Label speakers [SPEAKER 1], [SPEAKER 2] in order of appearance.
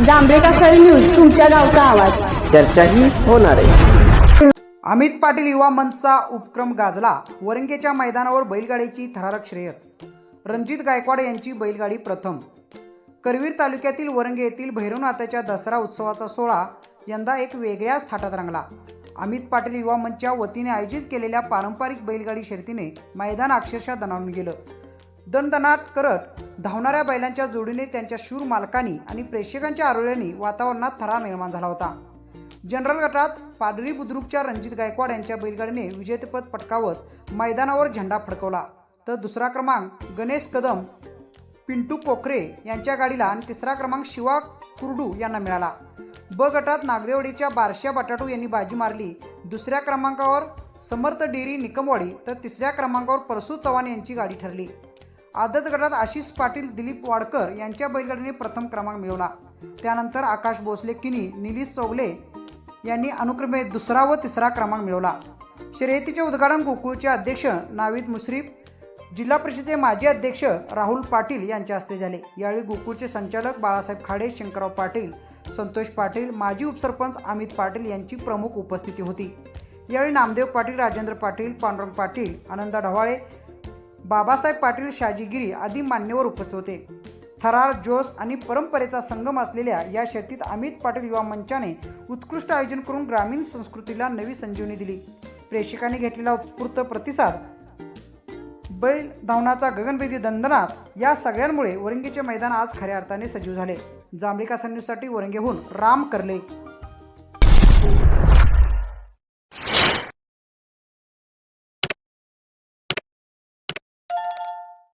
[SPEAKER 1] सरी न्यूज तुमच्या गावचा आवाज.
[SPEAKER 2] चर्चाही होणार आहे.
[SPEAKER 3] अमित पाटील युवा मंचचा उपक्रम गाजला. वरंगेच्या मैदानावर बैलगाडीची थरारक श्रेयत रणजित गायकवाड यांची बैलगाडी प्रथम. करवीर तालुक्यातील वरंगे येथील भैरवनाथाच्या दसरा उत्सवाचा सोहळा यंदा एक वेगळ्याच थाटात रंगला. अमित पाटील युवा मंचच्या वतीने आयोजित केलेल्या पारंपरिक बैलगाडी शर्यतीने मैदान अक्षरशः दणावून गेलं. दणदणाट करत धावणाऱ्या बैलांच्या जोडीने त्यांच्या शूर मालकांनी आणि प्रेक्षकांच्या आरोळ्यांनी वातावरणात थरा निर्माण झाला होता. जनरल गटात पाडरी बुद्रुकच्या रणजित गायकवाड यांच्या बैलगाडीने विजेतेपद पटकावत मैदानावर झेंडा फडकवला. तर दुसरा क्रमांक गणेश कदम पिंटू पोखरे यांच्या गाडीला आणि तिसरा क्रमांक शिवा कुरडू यांना मिळाला. ब गटात नागदेवडीच्या बारशा बटाटू यांनी बाजी मारली. दुसऱ्या क्रमांकावर समर्थ डेअरी निकमवाडी तर तिसऱ्या क्रमांकावर परसू चव्हाण यांची गाडी ठरली. आदत गटात आशिष पाटील दिलीप वाडकर यांच्या बैलगाडीने प्रथम क्रमांक मिळवला. त्यानंतर आकाश भोसले किनी निलीश चौगले यांनी अनुक्रमे दुसरा व तिसरा क्रमांक मिळवला. शर्यतीचे उद्घाटन गोकुळचे अध्यक्ष नावीद मुश्रीफ जिल्हा परिषदेचे माजी अध्यक्ष राहुल पाटील यांच्या हस्ते झाले. यावेळी गोकुळचे संचालक बाळासाहेब खाडे शंकरराव पाटील संतोष पाटील माजी उपसरपंच अमित पाटील यांची प्रमुख उपस्थिती होती. यावेळी नामदेव पाटील राजेंद्र पाटील पांडुरंग पाटील आनंदा ढवाळे बाबासाहेब पाटील शाजीगिरी आदी मान्यवर उपस्थित होते. थरार जोश आणि परंपरेचा संगम असलेल्या या शर्तीत अमित पाटील युवा मंचाने उत्कृष्ट आयोजन करून ग्रामीण संस्कृतीला नवी संजीवनी दिली. प्रेक्षकांनी घेतलेला उत्स्फूर्त प्रतिसाद बैल धावनाचा गगनभेदी दंदनात या सगळ्यांमुळे वरंगीचे मैदान आज खऱ्या अर्थाने सजीव झाले. जांभळी न्यूजसाठी वरंगेहून राम करले.